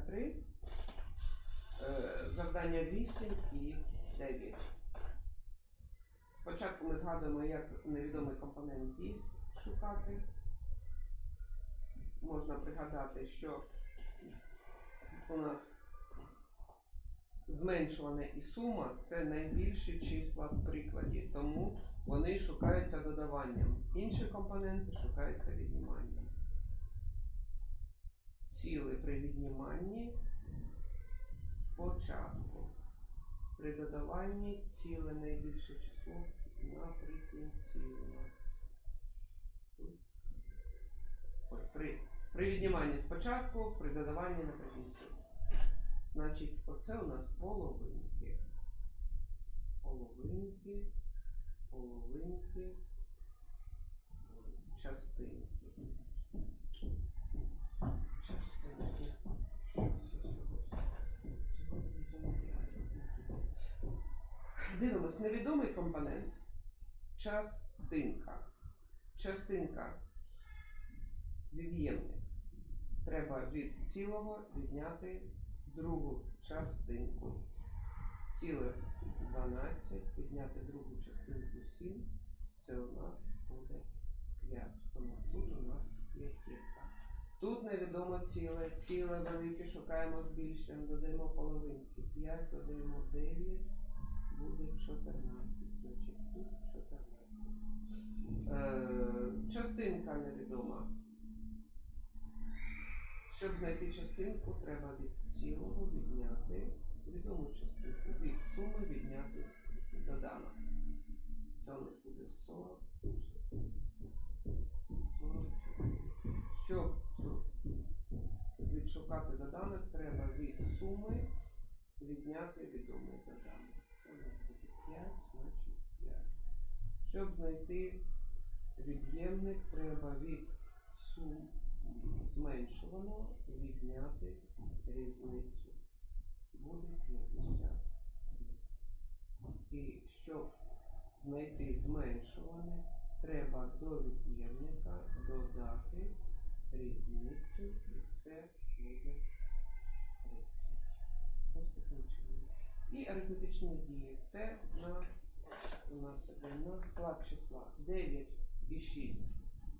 53. Е, Завдання 8 і 9. Спочатку ми згадуємо, як невідомий компонент дій шукати. Можна пригадати, що у нас зменшуване і сума це найбільші числа в прикладі, тому вони шукаються додаванням. Інші компоненти шукаються відніманням. Ціли при відніманні спочатку. При додаванні ціле найбільше число наприкінці. При, при відніманні спочатку, при додаванні наприкінці. Значить, оце у нас половинки. Половинки, половинки. Частинки. Дивимось, невідомий компонент. Частинка. Частинка від'ємник. Треба від цілого відняти другу частинку. Ціле 12, підняти другу частинку 7. Це у нас буде 5. Тому тут у нас п'ятірка. Тут невідомо ціле, ціле велике шукаємо збільшуємо, додаємо половинки. 5, додаємо 9, буде 14. Значить тут 14. Е, частинка невідома. Щоб знайти частинку, треба від цілого відняти відому частинку. Від суми відняти доданок. Це у нас буде 44. 44. Щоб відшукати доданок, треба від суми відняти відомий доданок. Це у нас буде 5, значить 5. Щоб знайти від'ємник, треба від сум зменшуваного відняти різницю. Буде 50. І щоб знайти зменшуване, треба до від'ємника додати різницю, і це буде 30. І арифметичні дії. Це на у нас іде на склад числа 9 і 6.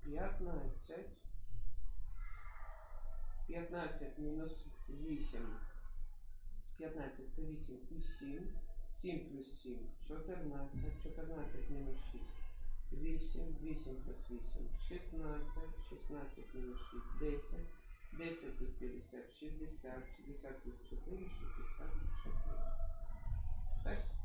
15. 15 мінус 8. 15 це 8 і 7. 7 плюс 7 14. 14 мінус 6. 8. 8 плюс 8 16. 16 мінус 6 10. 10 плюс 50 60. 60 плюс 4 64. Second.